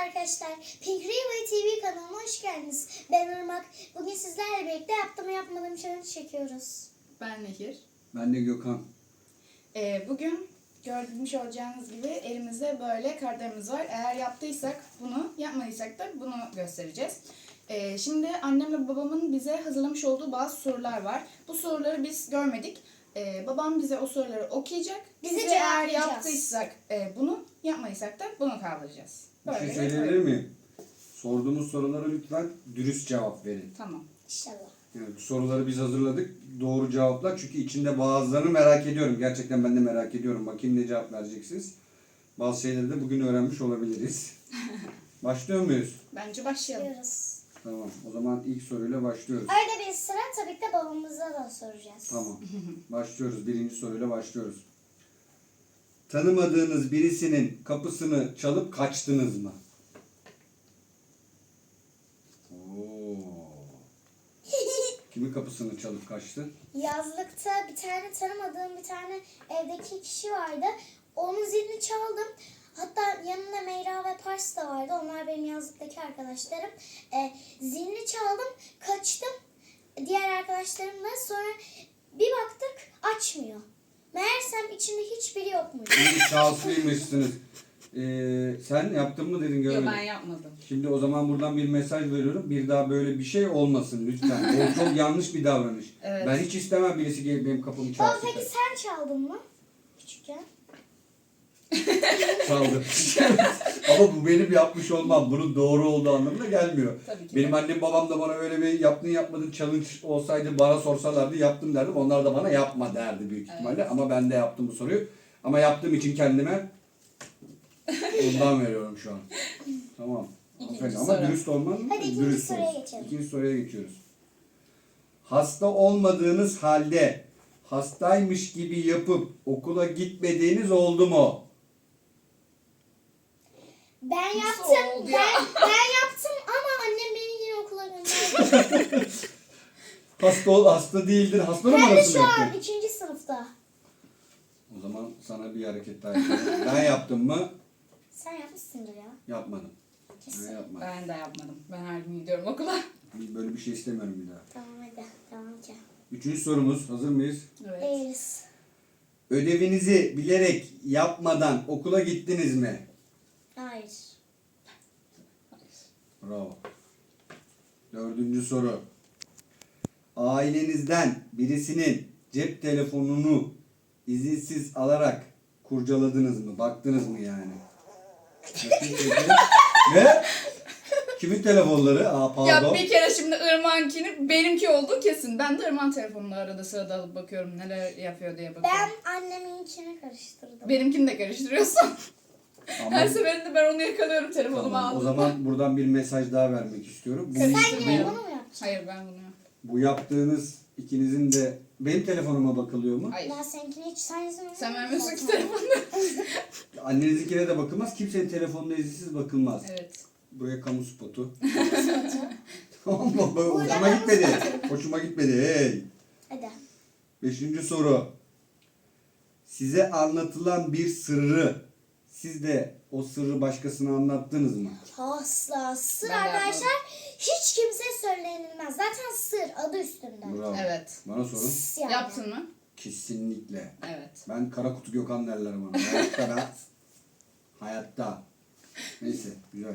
arkadaşlar. Pink River TV kanalına hoş geldiniz. Ben Irmak. Bugün sizlerle birlikte yaptığımı yapmadığım challenge çekiyoruz. Ben Nehir. Ben de Gökhan. Ee, bugün görmüş olacağınız gibi elimizde böyle kartlarımız var. Eğer yaptıysak bunu, yapmadıysak da bunu göstereceğiz. Ee, şimdi annemle babamın bize hazırlamış olduğu bazı sorular var. Bu soruları biz görmedik. Ee, babam bize o soruları okuyacak. Bize Biz de eğer yaptıysak e, bunu, yapmadıysak da bunu kaldıracağız. Bir şey Böyle, söyleyebilir böyle. miyim? Sorduğumuz sorulara lütfen dürüst cevap verin. Tamam. İnşallah. Yani bu soruları biz hazırladık. Doğru cevaplar. Çünkü içinde bazılarını merak ediyorum. Gerçekten ben de merak ediyorum. Bakayım ne cevap vereceksiniz. Bazı şeyleri de bugün öğrenmiş olabiliriz. Başlıyor muyuz? Bence başlayalım. Tamam. O zaman ilk soruyla başlıyoruz. Arada bir sıra tabii ki de babamıza da soracağız. Tamam. Başlıyoruz. Birinci soruyla başlıyoruz. Tanımadığınız birisinin kapısını çalıp kaçtınız mı? Kimin kapısını çalıp kaçtı? Yazlıkta bir tane tanımadığım bir tane evdeki kişi vardı. Onun zilini çaldım. Hatta yanında Meyra ve Pars da vardı. Onlar benim yazlıktaki arkadaşlarım. E, zilini çaldım, kaçtım. Diğer arkadaşlarımla sonra bir baktık açmıyor. Meğersem içinde hiçbiri yokmuş. İyi şanslıymışsınız. Ee, sen yaptın mı dedin Yok görmedim. ben yapmadım. Şimdi o zaman buradan bir mesaj veriyorum. Bir daha böyle bir şey olmasın lütfen. O çok yanlış bir davranış. Evet. Ben hiç istemem birisi gelip benim kapımı Baba çalsın. peki sen çaldın mı? Küçükken. Çaldı. Ama bu benim yapmış olmam. Bunun doğru olduğu anlamına gelmiyor. Tabii ki. Benim annem babam da bana öyle bir yaptın yapmadın challenge olsaydı bana sorsalardı yaptım derdim. Onlar da bana yapma derdi büyük ihtimalle. Ama ben de yaptım bu soruyu. Ama yaptığım için kendime ondan veriyorum şu an. Tamam. İkinci Aferin. Ama soru. dürüst olman Hadi ikinci dürüst soruya olsun. geçelim. İkinci soruya geçiyoruz. Hasta olmadığınız halde hastaymış gibi yapıp okula gitmediğiniz oldu mu? Ben yaptım. Ben, ben yaptım ama annem beni yine okula gönderdi. Hasta ol, hasta değildir. Hasta Hem de numarası şu mı an yaptın? ikinci sınıfta. O zaman sana bir hareket daha yapıyorum. ben yaptım mı? Sen yapmışsındır ya. Yapmadım. Ben Kesin. yapmadım. Ben de yapmadım. Ben her gün gidiyorum okula. Böyle bir şey istemiyorum bir daha. Tamam hadi. Tamam ki. Üçüncü sorumuz. Hazır mıyız? Evet. Değiliz. Ödevinizi bilerek yapmadan okula gittiniz mi? Hayır. Bravo. Dördüncü soru. Ailenizden birisinin cep telefonunu izinsiz alarak kurcaladınız mı? Baktınız mı yani? Peki. ne? Kimin telefonları? Aa pardon. Ya bir kere şimdi Irmak'ınkini benimki olduğu kesin. Ben de Irmak'ın telefonunu arada sırada alıp bakıyorum neler yapıyor diye bakıyorum. Ben anneminkini karıştırdım. Benimkini de karıştırıyorsun. Ama- Her seferinde ben onu yakalıyorum telefonumu Tamam, o zaman buradan bir mesaj daha vermek istiyorum. Bu, Sen yine bunu mu yapacaksın? Hayır ben bunu bu yaptığınız ikinizin de benim telefonuma bakılıyor mu? Hayır. Ben seninkini hiç izin Sen vermiyorsun ki telefonunu. Annenizinkine de bakılmaz. Kimsenin telefonuna izinsiz bakılmaz. evet. Buraya kamu spotu. Tamam mı? Hoşuma gitmedi. Hoşuma gitmedi. Hey. Hadi. Beşinci soru. Size anlatılan bir sırrı siz de o sırrı başkasına anlattınız mı? Asla. Sır Ben de arkadaşlar hiç kimse söylenilmez. Zaten sır adı üstünde. Bravo. Evet. Bana sorun. Yani. Yaptın mı? Kesinlikle. Evet. Ben kara kutu Gökhan derler bana. Hayatta da. Hayatta. Neyse güzel.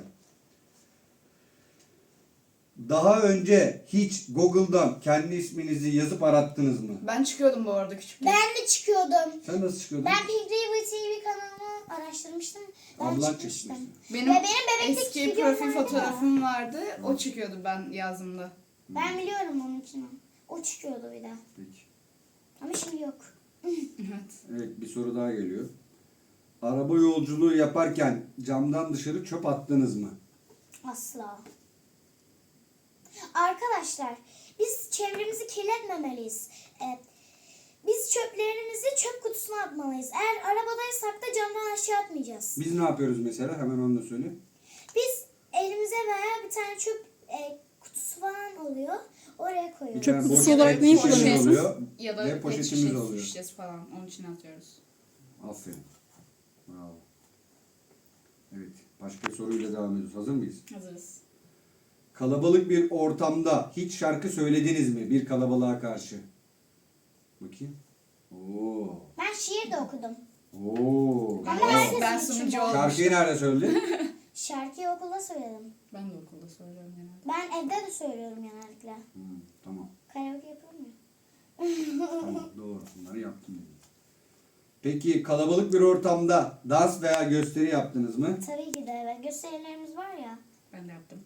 Daha önce hiç Google'dan kendi isminizi yazıp arattınız mı? Ben çıkıyordum bu arada küçükken. Ben de çıkıyordum. Sen nasıl çıkıyordun? Ben Pink River TV kanalını araştırmıştım. Ben Ablan çıkmıştım. Benim, Ve benim bebekteki eski videom profil vardı ya. fotoğrafım vardı. O çıkıyordu ben yazdığımda. Ben biliyorum onun için. O çıkıyordu bir de. Peki. Ama şimdi yok. Evet. Evet bir soru daha geliyor. Araba yolculuğu yaparken camdan dışarı çöp attınız mı? Asla. Arkadaşlar biz çevremizi kirletmemeliyiz. Ee, biz çöplerimizi çöp kutusuna atmalıyız. Eğer arabadaysak da camdan aşağı atmayacağız. Biz ne yapıyoruz mesela? Hemen onu da söyle. Biz elimize veya bir tane çöp e, kutusu falan oluyor. Oraya koyuyoruz. tane kutusu boş olarak pet neyi şişemiz kullanıyorsunuz? oluyor Ya da ve pet poşetimiz şişesi, oluyor. şişesi falan onun için atıyoruz. Aferin. Bravo. Evet. Başka soruyla devam ediyoruz. Hazır mıyız? Hazırız. Kalabalık bir ortamda hiç şarkı söylediniz mi bir kalabalığa karşı? Bakayım. Oo. Ben şiir de okudum. Oo. Ama bravo. herkes- Ben sunucu Şarkıyı olmuştum. nerede söyledin? Şarkıyı okulda söyledim. Ben de okulda söylüyorum genelde. Ben evde de söylüyorum genellikle. Hı, tamam. Karaoke yapıyorum ya. Tamam. Doğru. Bunları yaptım. dedim. Peki kalabalık bir ortamda dans veya gösteri yaptınız mı? Tabii ki de evet. Gösterilerimiz var ya. Ben de yaptım.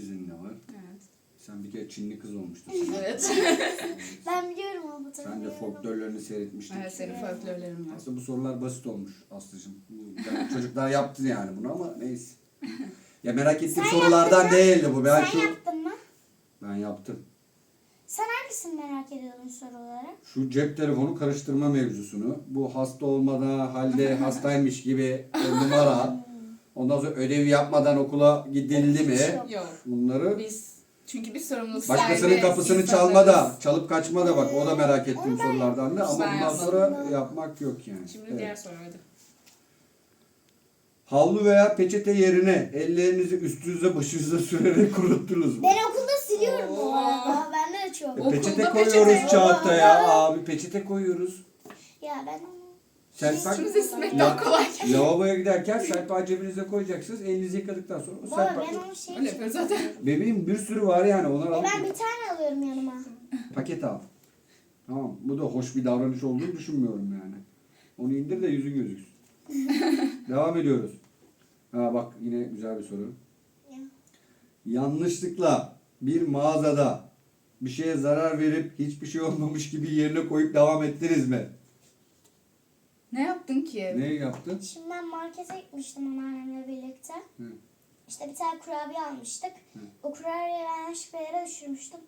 Sizin de var. Evet. Sen bir kere Çinli kız olmuştun. Evet. Ben biliyorum o bu Sen de folklorlarını seyretmiştin. evet senin folklorlarım var. Aslında bu sorular basit olmuş Aslı'cığım. Yani çocuklar yaptı yani bunu ama neyse. Ya merak ettiğim Sen sorulardan yaptın mı? değildi bu. Ben Sen şu yaptın mı? ben yaptım. Sen hangisini merak ediyordun soru olarak? Şu cep telefonu karıştırma mevzusunu. Bu hasta olmadan halde hastaymış gibi numara. Ondan sonra ödevi yapmadan okula gidildi mi? Yok. Bunları Biz çünkü biz sorumluluk başkasının sahibi kapısını insanlarız. çalma da, çalıp kaçma da bak o da merak ettiğim ben- sorulardan da ama Ben bundan yapmadım. sonra yapmak yok yani. Şimdi Evet. diğer soru hadi. Havlu veya peçete yerine ellerinizi üstünüze başınıza sürerek kuruttunuz mu? Ben okulda siliyorum bu Oo. arada. Bende de çok. E, Okulda peçete peçete koyuyoruz yok. çantaya abi peçete koyuyoruz. Ya ben onu... Sen Hiç bak Şimdi silmek Ya- kolay. lavaboya giderken serpa cebinize koyacaksınız. Elinizi yıkadıktan sonra o Baba serpa... ben onu şey Öyle zaten. Bebeğim bir sürü var yani onlar E alıp ben bir tane alıyorum yanıma. paket al. Tamam bu da hoş bir davranış olduğunu düşünmüyorum yani. Onu indir de yüzün gözüksün. Devam ediyoruz. Ha bak yine güzel bir soru. Ya. Yanlışlıkla bir mağazada bir şeye zarar verip hiçbir şey olmamış gibi yerine koyup devam ettiniz mi? Ne yaptın ki? Ne yaptın? Şimdi ben markete gitmiştim anneannemle birlikte. Hı. İşte bir tane kurabiye almıştık. O kurabiyeyi ben yanlışlıkla yere düşürmüştüm.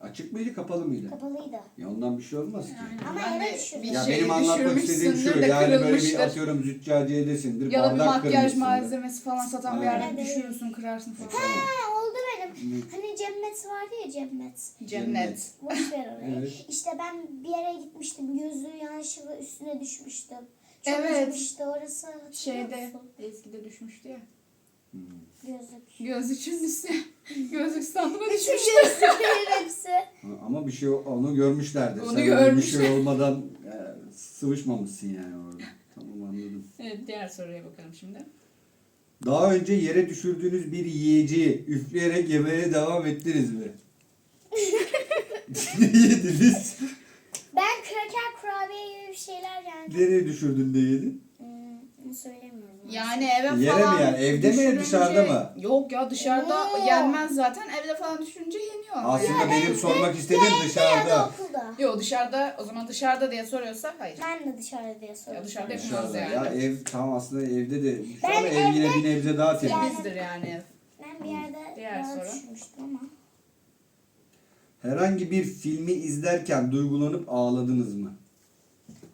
Açık mıydı kapalı mıydı? Kapalıydı. Ya ondan bir şey olmaz ki. Ama Ben yere de düşürdüm. bir Ya şey benim anlatmak istediğim şu düşürmüşsündür de yani böyle bir kırılmıştır. atıyorum züccaciyedesindir Ya da bir bardak makyaj malzemesi falan satan bir yerde düşürürsün, kırarsın falan. Ha Hani Cemmet vardı ya Cemmet. Cennet. Boş ver orayı. Evet. İşte ben bir yere gitmiştim. Gözlüğü yanlışlıkla üstüne düşmüştüm. Çok Evet. üzülmüştü orası. hatırlıyor Şeyde musun? eskide düşmüştü ya. Hmm. Gözlük. Gözlükçünün üstüne. Gözlük standıma düşmüştü. Gözlüklerin hepsi. Ha, Ama bir şey onu görmüşlerdir. Onu Sen öyle bir şey olmadan e, sıvışmamışsın yani orada. Tamam anladım. Evet diğer soruya bakalım şimdi. Daha önce yere düşürdüğünüz bir yiyeceği üfleyerek yemeye devam ettiniz mi? ne yediniz? Ben kraker kurabiye gibi bir şeyler yani. Nereye düşürdün de yedin? Hmm, söylemiyorum. Yani eve Yere falan mi yani? Evde mi, düşürünce- dışarıda mı? Yok ya dışarıda Oo. yenmez zaten. Evde falan düşünce yeniyor. ama Aslında benim sormak istediğim Ya da. Yok dışarıda o zaman dışarıda diye soruyorsa hayır. Ben de dışarıda diye soruyorum. Ya dışarıda yapamaz Dışarıda. yani. Ya ev tam aslında evde de şu Ben ama ev yine evde- bir nebze daha temiz. Temizdir yani ev. Ben bir yerde Diğer soru. düşmüştüm ama. Herhangi bir filmi izlerken duygulanıp ağladınız mı?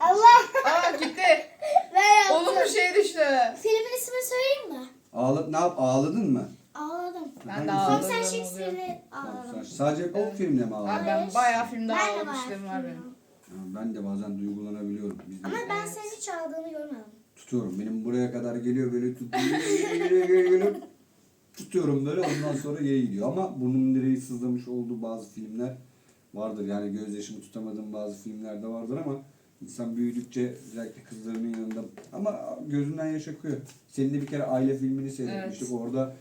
Allah Aa gitti. yaptım. Onun bir şey düştü. Filmin ismini söyleyeyim mi? Ağla, ne yap ağladın mı? Ağladım. Ben de Hangisi? ağladım. Komiser oluyor. Shakespeare'le ağladım. Sadece o filmle mi ağladın? Abi ben bayağı filmde Ben de ağlamışlığım var bayağı benim. filmde. Ya Ben de bazen duygulanabiliyorum. Biz de- Ama ben senin hiç ağladığını görmedim. tutuyorum. Benim buraya kadar geliyor böyle tutuyor. geliyor, geliyor, geliyor. tutuyorum böyle ondan sonra geri gidiyor. Ama burnum direği sızlamış olduğu bazı filmler vardır. Yani gözyaşımı tutamadığım bazı filmler de vardır ama insan büyüdükçe özellikle kızlarının yanında ama gözünden yaş akıyor. Senin de bir kere aile filmini seyretmiştik. Evet. Orada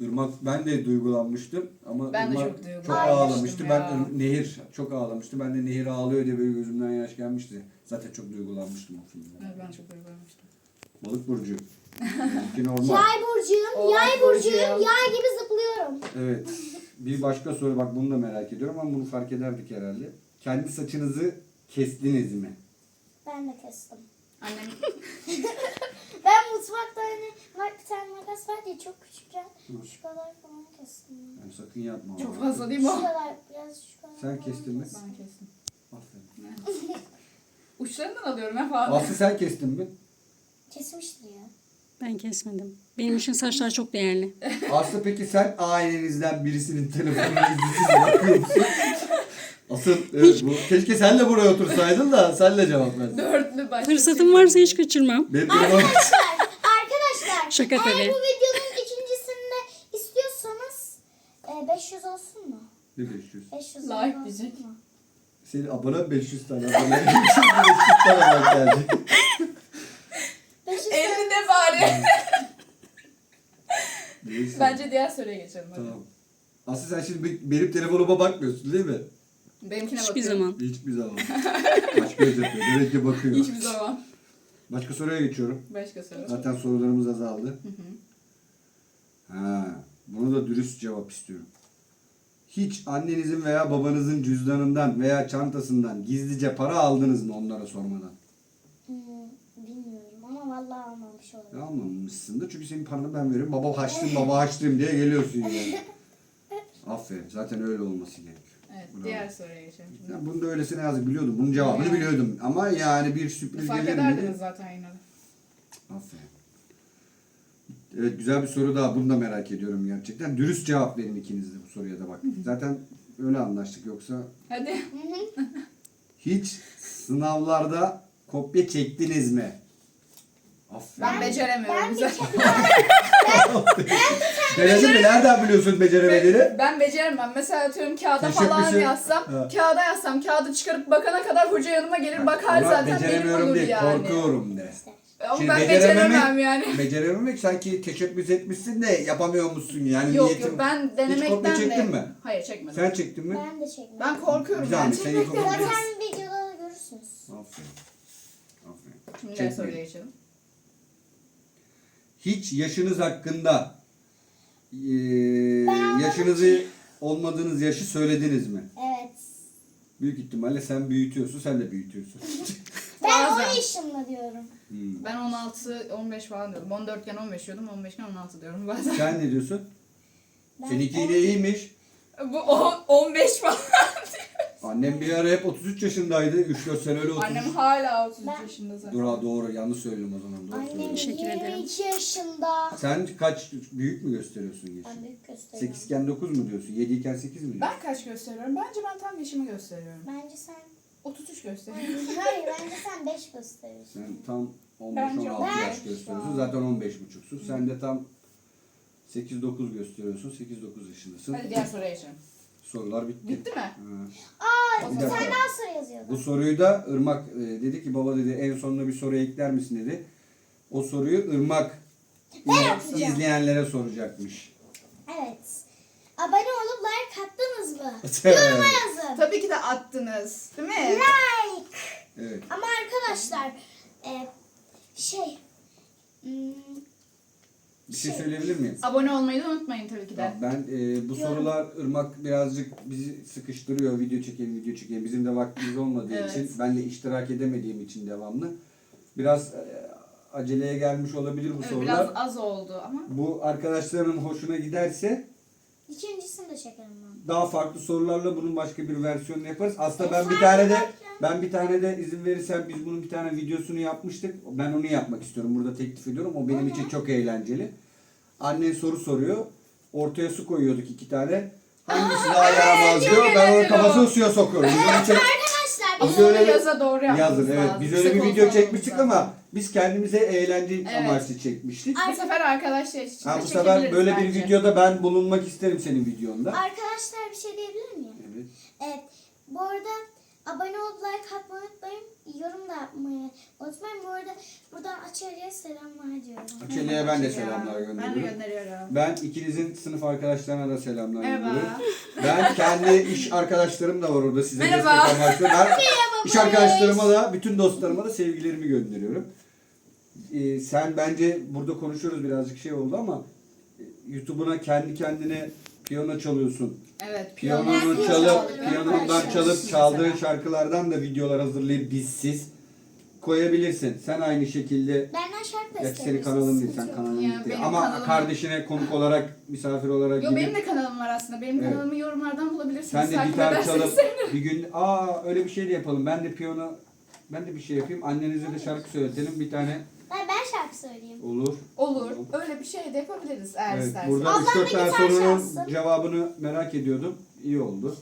Irmak ben de duygulanmıştım ama Ben de Irmak çok duygulanmıştım çok ya. ağlamıştı. Ben Nehir çok ağlamıştı. Ben de Nehir ağlıyor diye böyle gözümden yaş gelmişti. Zaten çok duygulanmıştım o filmde. Evet, ben çok duygulanmıştım. Balık burcu. Benimki normal. Yay burcuyum, Oğlak yay burcuyum, burcuyum. yay gibi zıplıyorum. Evet. Bir başka soru bak bunu da merak ediyorum ama bunu fark ederdik herhalde. Kendi saçınızı kestiniz mi? Ben de kestim. Annem Ben mutfakta hani bak bir tane makas var ya çok küçükken şu kadar falan kestim. Yani sakın yapma. çok fazla değil Şu mi kadar biraz şu kadar. Sen falan kestin mi? Ben kestim. Aferin. Uçlarından alıyorum ben falan. Aslı sen kestin mi? Kesmiştir ya. Ben kesmedim. Benim için saçlar çok değerli. Aslı peki sen ailenizden birisinin telefonunu izinsiz yapıyor musun? Asıl evet, bu, keşke sen de buraya otursaydın da sen de cevap versin. Başka. Fırsatım varsa hiç kaçırmam. Arkadaşlar, arkadaşlar Şaka Eğer tabii. bu videonun ikincisini de istiyorsanız e, 500 olsun mu? Ne 500? 500 Like olsun diyecek. mu? Senin abone 500 tane abone. 500 tane like gelecek. 500 tane- Elinde bari. Neyse. Bence diğer soruya geçelim. hadi. Tamam. Aslı sen şimdi be- benim telefonuma bakmıyorsun değil mi? Benimkine Hiçbir bakıyorum. zaman. Hiçbir zaman. Aç göz yapıyor. Demek ki bakıyor. Hiçbir zaman. Başka soruya geçiyorum. Başka soru. Zaten sorularımız azaldı. Ha, bunu da dürüst cevap istiyorum. Hiç annenizin veya babanızın cüzdanından veya çantasından gizlice para aldınız mı onlara sormadan? Hmm, bilmiyorum ama vallahi almamış olabilirim. Ya almamışsındır çünkü senin paranı ben veriyorum. Baba haçlım baba haçlım diye geliyorsun yani. Aferin. Zaten öyle olması gerekiyor. Bravo. diğer soruya geçelim şimdi. Ya bunu da öylesine yazdık biliyordum. Bunun cevabını Yani. biliyordum. Ama yani bir sürpriz Fark gelir ederdiniz mi? zaten yine de. Aferin. Evet güzel bir soru daha. Bunu da merak ediyorum gerçekten. Dürüst cevap verin ikiniz de bu soruya da bak. Zaten öyle anlaştık yoksa Hadi. hiç sınavlarda kopya çektiniz mi? Aferin. Ben beceremiyorum. Ben zaten. Denedin mi? Nereden biliyorsun beceremediğini? Ben beceremem. Mesela atıyorum kağıda Teşebbüsü- falan yazsam, Ha. kağıda yazsam, kağıdı çıkarıp bakana kadar hoca yanıma gelir bakar Ama zaten benim beceremiyorum olur değil, yani. korkuyorum de. Ama Şimdi ben becerememek- beceremem yani. Becerememek sanki teşebbüs etmişsin de yapamıyormuşsun yani Yok niyetim. yok ben Hiç denemekten de... çektin mi? Hayır çekmedim. Sen çektin mi? Ben de çekmem. Ben korkuyorum sen Çekmekten yapabilirsin. biraz. Zaten videoda görürsünüz. Aferin. Aferin. Şimdi diğer Çekmeyin. soruya geçelim. Hiç yaşınız hakkında eee, Ben- yaşınızı olmadığınız yaşı söylediniz mi? Evet. Büyük ihtimalle sen büyütüyorsun, sen de büyütüyorsun. Ben Bazen. 10 yaşımda diyorum. Hmm. Ben 16, 15 falan diyordum. 14 iken 15 diyordum, 15 iken 16 diyorum bazen. Sen ne diyorsun? Ben Seninki yine iyiymiş. Bu on- 15 falan. Annem bir ara hep 33 yaşındaydı. 3-4 sene öyle 30. Annem hala 33 Ben- yaşında zaten. Dur ha, doğru yanlış söyledim o zaman. Doğru Annem söylüyorum. Teşekkür ederim. 22 yaşında. Sen kaç büyük mü gösteriyorsun Ben yaşını? büyük gösteriyorum. 8 iken 9 mu diyorsun? 7 iken 8 mi diyorsun? Ben kaç gösteriyorum? Bence ben tam yaşımı gösteriyorum. Bence sen... 33 gösteriyorum. Hayır bence sen 5 gösteriyorsun. Sen tam Bence 15-16 on yaş gösteriyorsun. Zaten 15 buçuksun. Sen de tam 8-9 gösteriyorsun. 8-9 yaşındasın. Hadi diğer soruya geçelim. Sorular bitti. Bitti mi? Ha. Aa Bir dakika. tane daha soru yazıyordu. Bu soruyu da Irmak e, dedi ki baba dedi en sonuna bir soru ekler misin dedi. O soruyu Irmak izleyenlere soracakmış. Evet. Abone olup like attınız mı? Yoruma yazın. Tabii ki de attınız. Değil mi? Like. evet. Ama arkadaşlar e, şey hmm, Bir şey Şey. söyleyebilir miyim? Abone olmayı da unutmayın tabii ki de. Ben e, bu sorular Irmak birazcık bizi sıkıştırıyor. Video çekelim, video çekelim. Bizim de vaktimiz olmadığı Evet. için, ben de iştirak edemediğim için devamlı. Biraz e, aceleye gelmiş olabilir bu Evet, sorular. biraz az oldu ama. Bu arkadaşlarımın hoşuna giderse ikincisini de çekelim ben. daha farklı sorularla bunun başka bir versiyonunu yaparız. Aslında ben bir tane de ben bir tane de izin verirsen biz bunun bir tane videosunu yapmıştık. Ben onu yapmak istiyorum. Burada teklif ediyorum. O benim için çok eğlenceli. Annen soru soruyor. Ortaya su koyuyorduk iki tane. Hangisi daha yaramaz diyor. Ben onun kafasını suya sokuyorum. Bizim için Arkadaşlar Biz biz öyle onu yaza doğru yapmamız yazın evet. lazım. Biz öyle bir video çekmiştik ama biz kendimize eğlence Evet. amaçlı çekmiştik. Bu sefer arkadaşlar için Ha, de bu sefer çekebiliriz böyle bir bence. videoda ben bulunmak isterim senin videonda. arkadaşlar bir şey diyebilir miyim? Evet. Evet. Bu arada abone olup like atmayı unutmayın. Yorum da yapmayı unutmayın. Bu arada buradan Açelya'ya selamlar diyorum. Açelya'ya ben de selamlar Ben de gönderiyorum. gönderiyorum. Ben ikinizin sınıf arkadaşlarına da selamlar Merhaba. gönderiyorum. Ben kendi iş arkadaşlarım da var orada size Merhaba. destek amaçlı. Ben iş arkadaşlarıma da bütün dostlarıma da sevgilerimi gönderiyorum. Ee, sen bence burada konuşuyoruz birazcık şey oldu ama e, YouTube'una kendi kendine piyano çalıyorsun. Evet. Piyanonu piyano çalıp, Arkadaşlar. çalıp çaldığın Mesela. şarkılardan da videolar hazırlayıp bizsiz koyabilirsin. Sen aynı şekilde Benden şarkı Gerçi senin isteyebilirsiniz, kanalın değil, sen kanalın Ya, değil. benim Ama kanalım- kardeşine konuk olarak, misafir olarak Yo gidip benim de kanalım var aslında. Benim Evet. kanalımı yorumlardan bulabilirsiniz. sen de Takip gitar ederseniz çalıp bir gün aa öyle bir şey de yapalım. Ben de piyano ben de bir şey yapayım. Annenize de şarkı söyletelim. Bir tane Ben, ben şarkı söyleyeyim. olur. Olur. Öyle bir şey de yapabiliriz eğer Evet, isterseniz. burada Ablam 3-4 bir tane gitar sorunun çalsın. cevabını merak ediyordum. İyi oldu.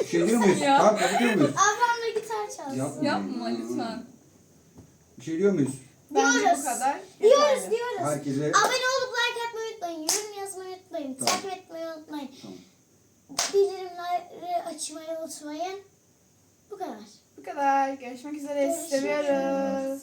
bir şey diyor muyuz? Ya. Tamam kapatıyor muyuz? Ablam da gitar çalsın. Yapma. Yapma lütfen. Bir şey diyor muyuz? Bence Diyoruz. bu kadar. Diyoruz yeterli. diyoruz. Herkese Abone olup like atmayı unutmayın. Yorum yazmayı unutmayın. Tamam. Takip etmeyi unutmayın. Tamam. Bildirimleri açmayı unutmayın. Bu kadar. Bu kadar. Görüşmek üzere. Görüşürüz. Seviyoruz.